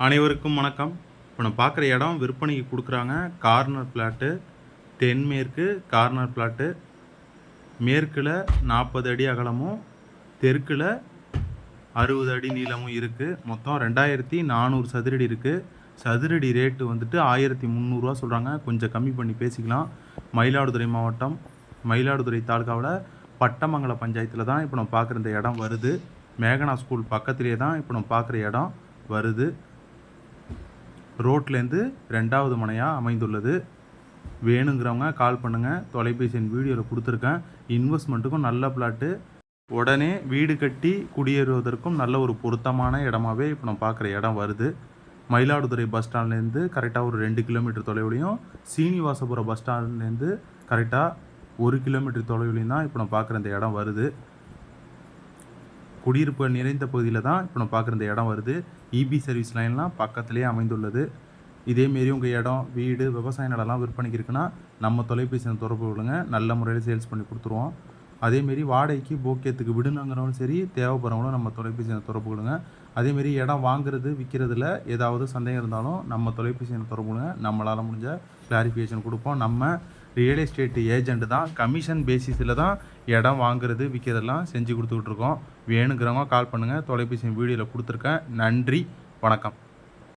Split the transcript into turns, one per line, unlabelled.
அனைவருக்கும் வணக்கம். இப்போ நம்ம பார்க்குற இடம் விற்பனைக்கு கொடுக்குறாங்க. கார்னர் பிளாட்டு தென்மேற்கு கார்னர் பிளாட்டு. மேற்கில் நாற்பது அடி அகலமும் தெற்கில் அறுபது அடி நீளமும் இருக்குது மொத்தம் ரெண்டாயிரத்தி நானூறு சதுரடி இருக்குது சதுரடி ரேட்டு வந்துட்டு ஆயிரத்தி முந்நூறுரூவா சொல்கிறாங்க கொஞ்சம் கம்மி பண்ணி பேசிக்கலாம். மயிலாடுதுறை மாவட்டம் மயிலாடுதுறை தாலுக்காவில் பட்டமங்கல பஞ்சாயத்தில் தான் இப்போ நம்ம பார்க்குற இந்த இடம் வருது. மேகனா ஸ்கூல் பக்கத்துலேயே தான் இப்போ நம்ம பார்க்குற இடம் வருது. ரோட்லேருந்து ரெண்டாவது மனையாக அமைந்துள்ளது. வேணுங்கிறவங்க கால் பண்ணுங்கள் தொலைபேசி வீடியோவில் கொடுத்துருக்கேன். இன்வெஸ்ட்மெண்ட்டுக்கும் நல்ல பிளாட்டு உடனே வீடு கட்டி குடியேறுவதற்கும் நல்ல ஒரு பொருத்தமான இடமாவே இப்போ நான் பார்க்குற இடம் வருது. மயிலாடுதுறை பஸ் ஸ்டாண்ட்லேருந்து கரெக்டாக ஒரு ரெண்டு கிலோமீட்டர் தொலைவுலையும் சீனிவாசபுரம் பஸ் ஸ்டாண்ட்லேருந்து கரெக்டாக ஒரு கிலோமீட்டர் தொலைவுலையும் தான் இப்போ நான் பார்க்குற இந்த இடம் வருது. குடியிருப்புகள் நிறைந்த பகுதியில் தான் இப்போ நம்ம பார்க்குற இந்த இடம் வருது. இபி சர்வீஸ் லைன்லாம் பக்கத்துலேயே அமைந்துள்ளது. இதேமாரி உங்கள் இடம் வீடு விவசாய நிலம்லாம் விற்பனைக்கு இருக்குன்னா நம்ம தொலைபேசியில் தொடர்பு கொள்ளுங்க. நல்ல முறையில் சேல்ஸ் பண்ணி கொடுத்துருவோம். அதேமாரி வாடகைக்கு போக்கியத்துக்கு விடுணுங்கிறவங்களும் சரி தேவைப்படுறவங்களும் நம்ம தொலைபேசியில் தொடர்பு கொள்ளுங்க. அதேமாரி இடம் வாங்குறது விற்கிறதுல ஏதாவது சந்தேகம் இருந்தாலும் நம்ம தொலைபேசியில் தொடர்பு கொள்ளுங்க. நம்மளால் முடிஞ்ச கிளாரிஃபிகேஷன் கொடுப்போம். நம்ம ரியல் எஸ்டேட் ஏஜெண்ட் தான் கமிஷன் பேசிஸில் தான் இடம் வாங்குறது விற்கிறதெல்லாம் செஞ்சு கொடுத்துக்கிட்டு இருக்கோம். வேணுங்கிறவங்க கால் பண்ணுங்கள் தொலைபேசி வீடியோவில் கொடுத்துருக்கேன். நன்றி. வணக்கம்.